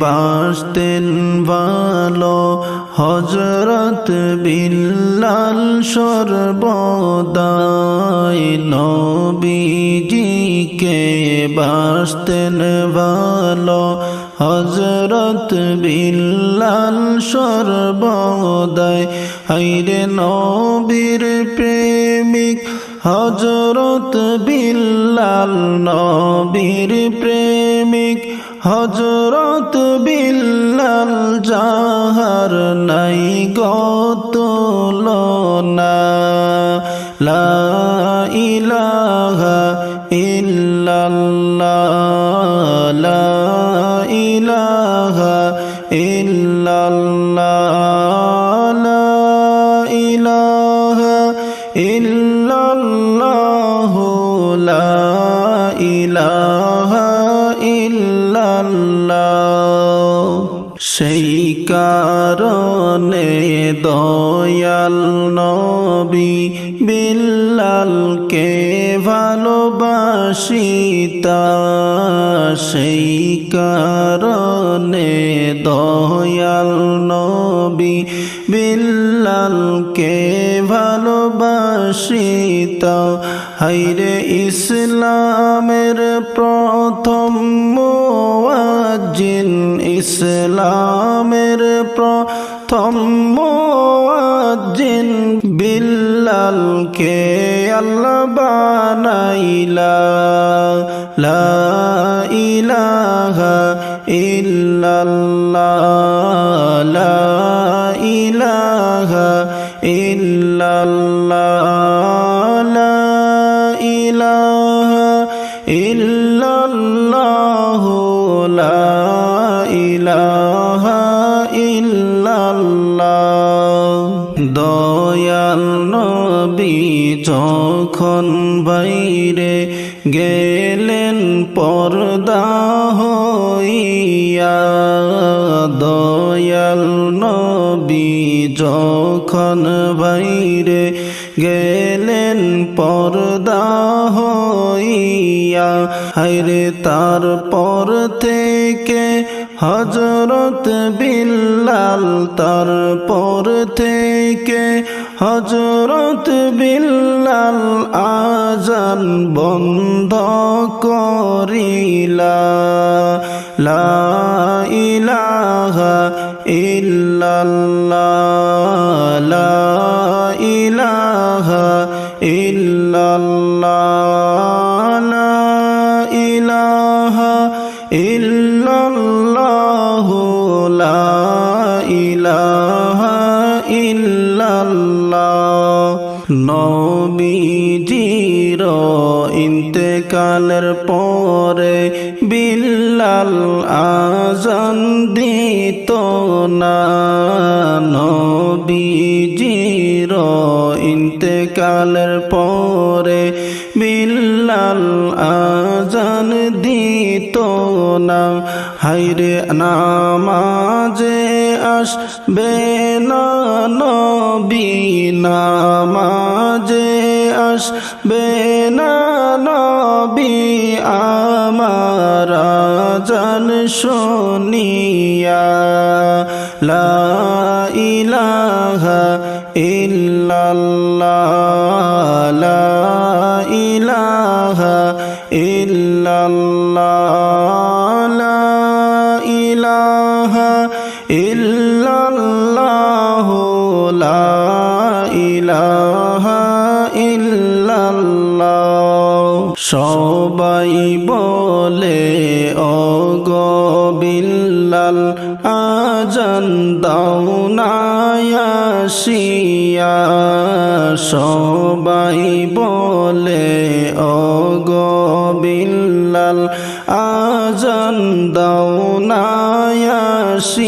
বাসতেন ভালো হজরত বিল্লাল সর্বদাই নবীজিকে বাসতেন ভালো হজরত বিল্লাল সর্বদাই। হাইরে নবীর প্রেমিক হজরত বিল্লাল নবীর হজরত বিল্লাল জাহার নাই গতলনা লা সেই কারণে দয়াল নবী বিল্লালকে ভালোবাসিতা সেই কারণে দয়াল নবী বিল্লালকে ভালোবাসিতা হাইরে ইসলামের প্রথম মুয়াজ্জিন ইসলামের প্রথম মুয়াজ্জিন বিল্লালকে আল্লাহ বানাইলা। লা ইলাহা ইল্লাল্লাহ। লা ইলাহা ইল্লাল্লাহ। যখন বাইরে গেলেন পর্দা হইয়া, দয়াল নবী যখন বাইরে গেলেন পর্দা হইয়া হাইরে তারপর থেকে হজরত বিল্লাল তারপর থেকে হজরত বিল্লাল আজান বন্ধ করিলা। লা ইলাহা ইল্লাল্লাহ। ইন্তেকালের পরে বিল্লাল আজান দিত না। নবীজির ইন্তেকালের পরে বিল্লাল আজান দিত না। হাইরে নামাজে আসবে না নবী, নামাজে আসবে না নবী আমার জান শুনিয়া। লা ইলাহা ইল্লাল্লাহ লা ইলাহা ইল্লাল্লাহ। সবাই বলে অগবিল্লাল আজান দাও নায়াসিয়া সবাই বলে অগবিল্লাল আজান দাও নায়াসিয়া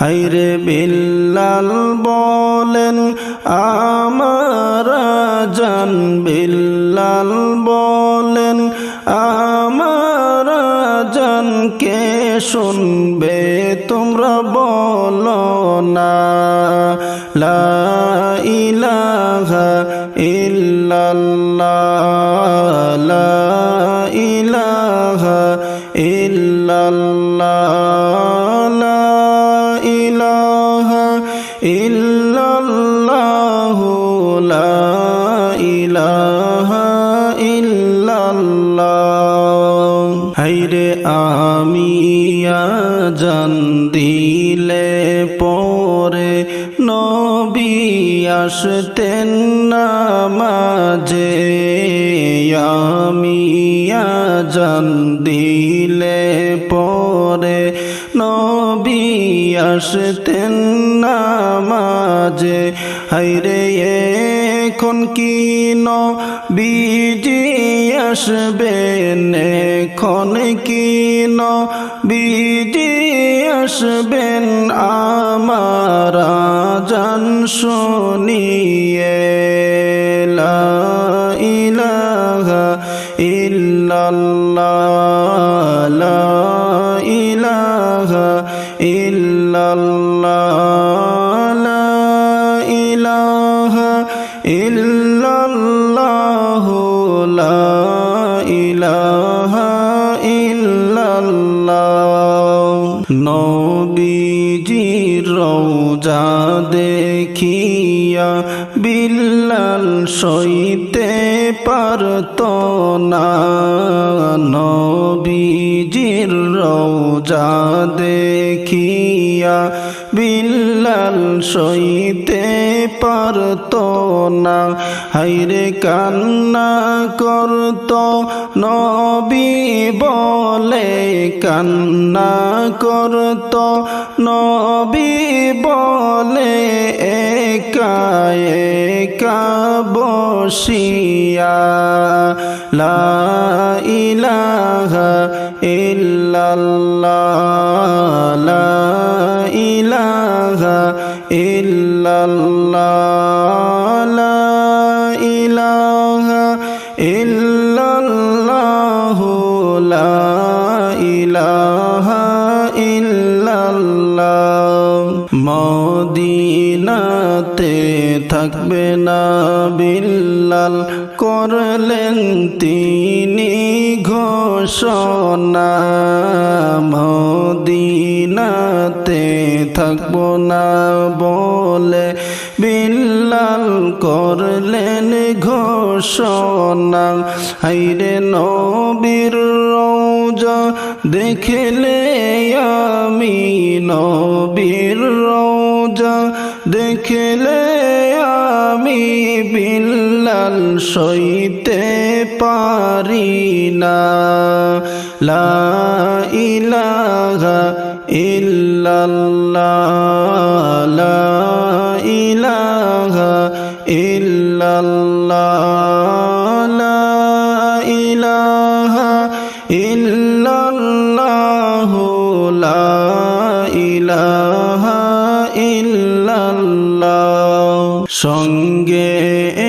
হাইরে বিল্লাল বলেন আমার বিল্লাল বলেন, আমার জান কে শুনবে, তোমরা বলো না। লা ইলাহা ইল্লাল্লাহ, লা ইলাহা ইল্লাল্লাহ। হাইরে আমি জান দিলে পরে নবী আসতেন নামাজে আমি জান দিলে পরে নবী আসতেন নামাজে হাইরে এখন কি বিজি আসবেন এখন কি বিজি আসবেন আমার জান শুনিয়ে? ইলাহা ইল্লাল্লাহ ইলাহা ইল্লাল্লাহ। নবীজির রওজা দেখিয়া বিল্লাল সইতে পারত না। নবীজির রওজা দেখিয়া বিল্লাল সইতে পারত না। হাইরে কান্না করত নবী বলে, কান্না করত নবী বলে একা একা লা ইলাহা ইল্লাল্লাহ, লা ইলাহা ইল্লাল্লাহ ইলাহা ইল্লাল্লাহ, লা ইলাহা ইল্লাল্লাহ। মদিনাতে থাকবে না বিল্লাল করলেন তিনি ঘোষণা। মদিনাতে থাকব না বলে বিল্লাল করলেন ঘোষণা। হাইরে নবীর রৌজা দেখলে আমি নবীর রৌজা দেখলে আমি বিল্লাল সইতে পারি না। লা ইলাহা ইল্লাল্লাহ লা ইলাহা ইল্লাল্লাহ লা ইলাহা ইলাহা সঙ্গে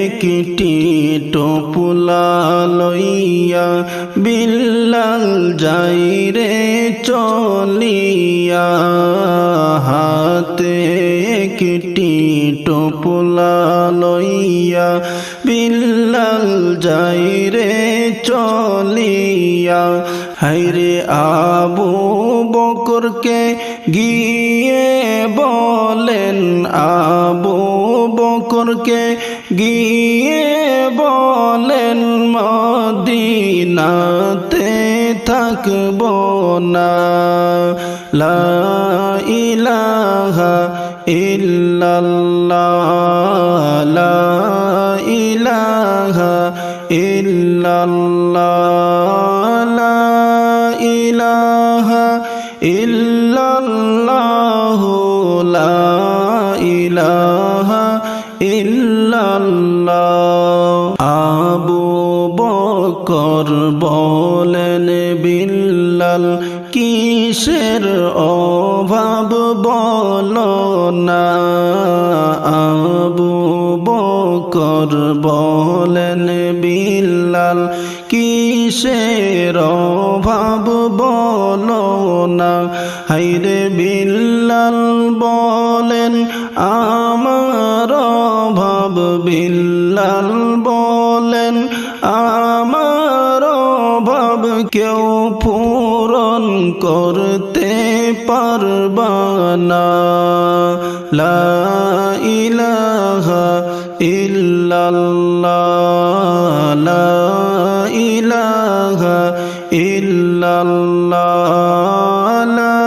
একটি টোপুলা লইয়া বিল্লাল যাই রে চলিয়া হাতে একটি টোপুলা লইয়া বিল্লাল যাই রে চলিয়া হাইরে আবু বকরকে গিয়ে বলেন, আবু বকরকে গিয়ে বলেন, মদিনাতে থাকব না। লা ইলাহা ইল্লাল্লাহ। লা ইলাহা ইল্লাল্লাহ। লা ইলাহা ইল্লাল্লাহ বকর বলেন বিল্লাল, কিসের অভাব বল না? আবু বকর বলেন বিল্লাল, কিসের অভাব বল না? হাইরে বিল্লাল বলেন, আমার অভাব বিল্লাল বলেন আমার অভাব কেউ পূরণ করতে পারবানা লা ইলাহা ইল্লাল্লাহ, লা ইলাহা ইল্লাল্লাহ, লা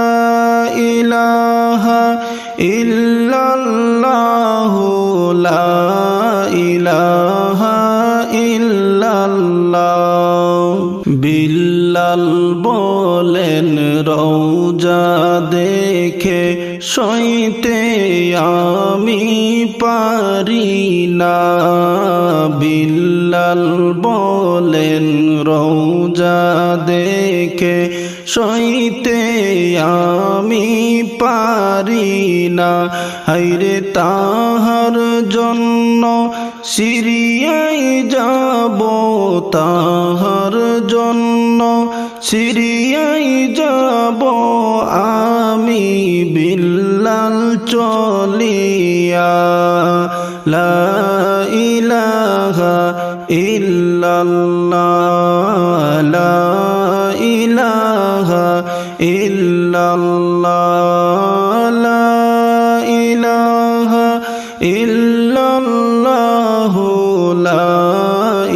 ইলাহা ইল্লাল্লাহ, লা ইলাহা বিল্লাল বলেন রৌজা দেখে সইতে আমি পারি না। বিল্লাল বলেন রৌজা দেখে সইতে আমি পারি না। হাইরে তাহার জন্য সিরিয়াই যাব, তাহার জন্য সিরিয়াই যাব। আমি বিল্লাল চলিয়া, লা ইলাহা ইল্লাল্লাহ, লা ইল্লাল্লাহ লা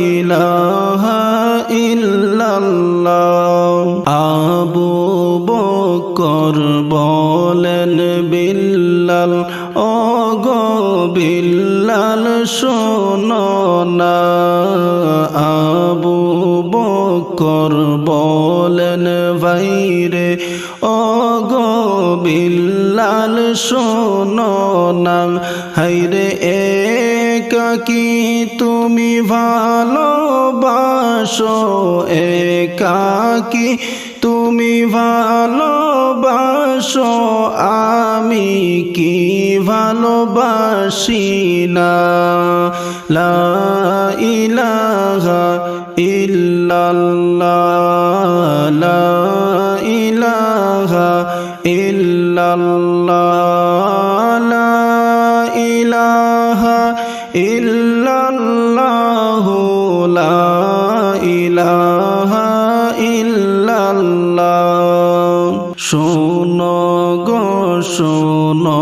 ইলাহা ইল্লাল্লাহ বকর বলেন বিল্লাল ও গো বিল্লাল শোনো আবু বকর বলেন ভাইরে ও গো বিল্লাল, শোনো না। হাইরে একাকি তুমি ভালোবাসো? একাকি তুমি ভালোবাসো? আমি কি ভালোবাসি না? লা ইলাহা ইল্লাল্লাহ, লা ইল্লাল্লাহ লা ইলাহা ইল্লাল্লাহ লা ইলাহা ইল্লাল্লাহ। শোনো গো শোনো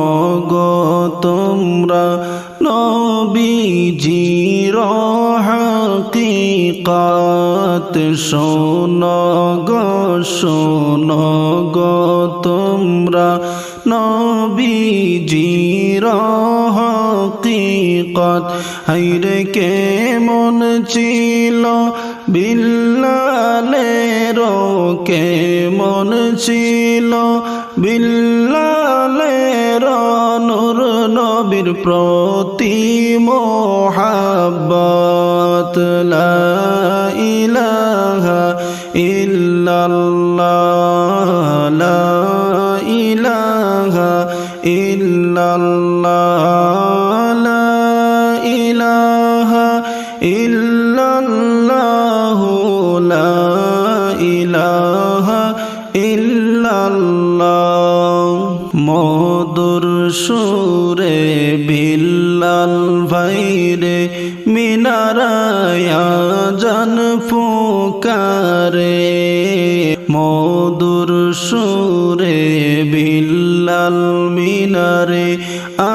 হাকিকাত শোনো গো শোনো গো তোমরা নবীজির হকিকত। হাইরে কেমন ছিল বিল্লালের কেমন ছিল বিল্লালের নূর নবীর প্রতি মোহাব্বত লা ইলাহা ইল্লাল্লাহ, লা ইলাহা ইল্লাল্লাহ, লা ইলাহা ইল্লাল্লাহ, লা ইলাহা ইল্লাল্লাহ। সুরে বিল্লাল মিনারায়া জান ফুকারে মধুর সুরে বিল্লাল মিনারে,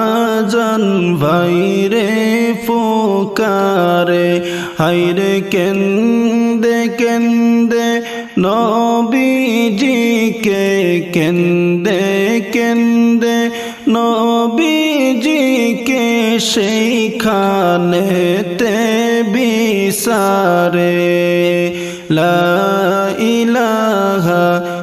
আজান ভাইরে ফুকারে হাইরে কেন্দে কেন্দে নবীজিকে, কেন্দে কেন্দে সেইখানে তে বিসারে লা ইলাহা